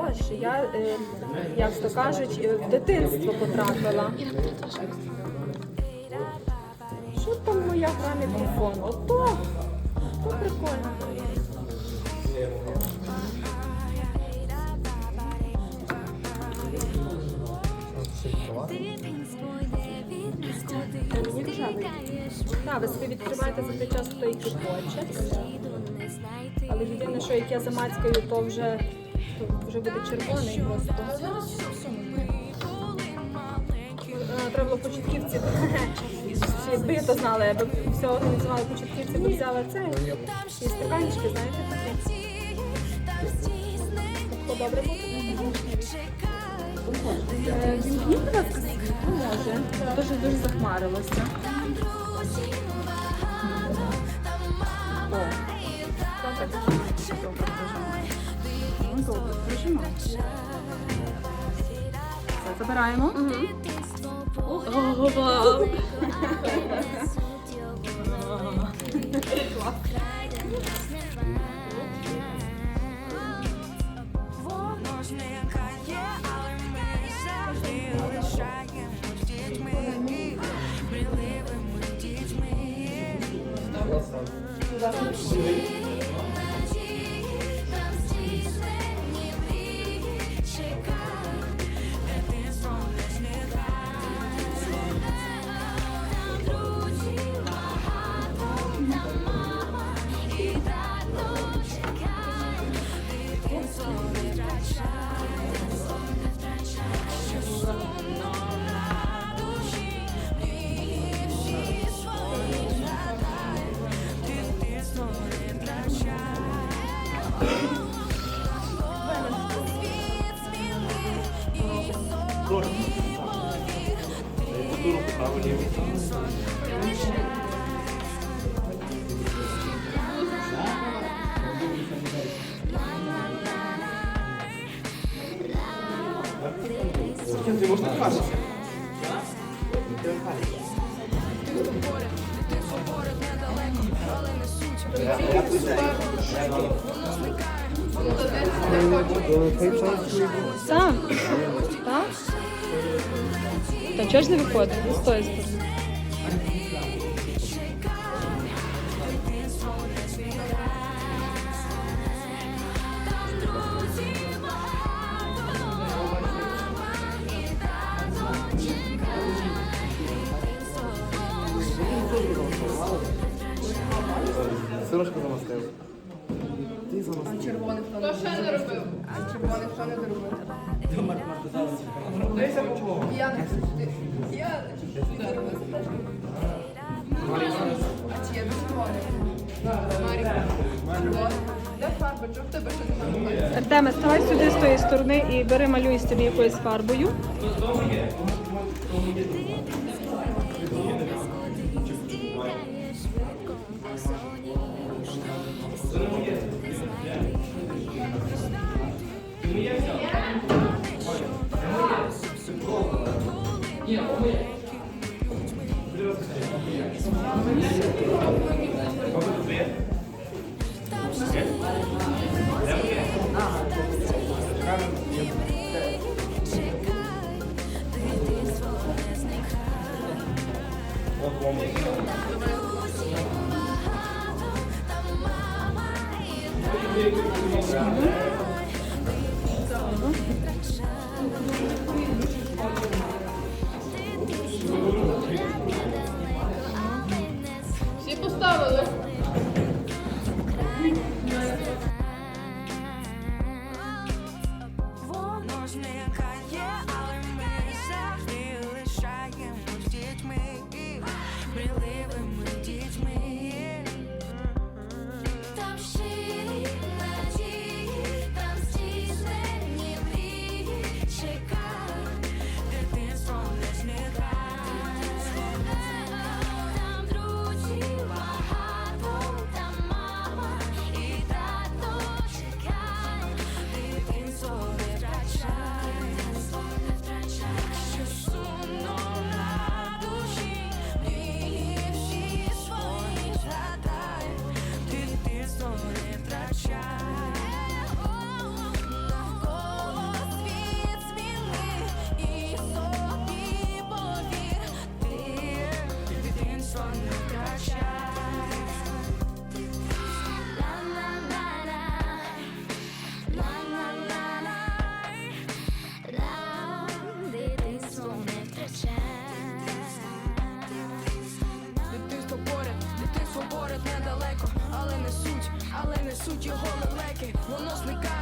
Боже, я, е, як то кажуть, е, в дитинство потрапила. Що там моя гра мікрофон? Ото, то прикольно. Так, ви відкриваєте за той час, хто який хоче. Але єдине, що як я замацькаю, то вже, вже буде червоний просто. Е, Треба було початківці. Якби я то знала, я б все організувала початківці, бо взяла це. І стаканчики, знаєте, такі. Добре? Е, Вімкніть, будь ласка, може. Дуже дуже захмарилося. О, так, так. Добре, дуже. Ну, добре. Все, забираємо. Воно зникає, але соромливий, дитинство не втрачай. Сам? Так? Та чого ж не виходить? З тої сторони. Сирошка замастив. Ти замастив. Хто ще не робив? А червоний хто не доробив? Я не Я не робив. А чи є без червоних? Маріка. Де фарба? Чого в тебе ще немає? Артеме, ставай сюди з тої сторони і бери малюй собі якоюсь фарбою. Всі Танцюють його лелеки, воно зникає,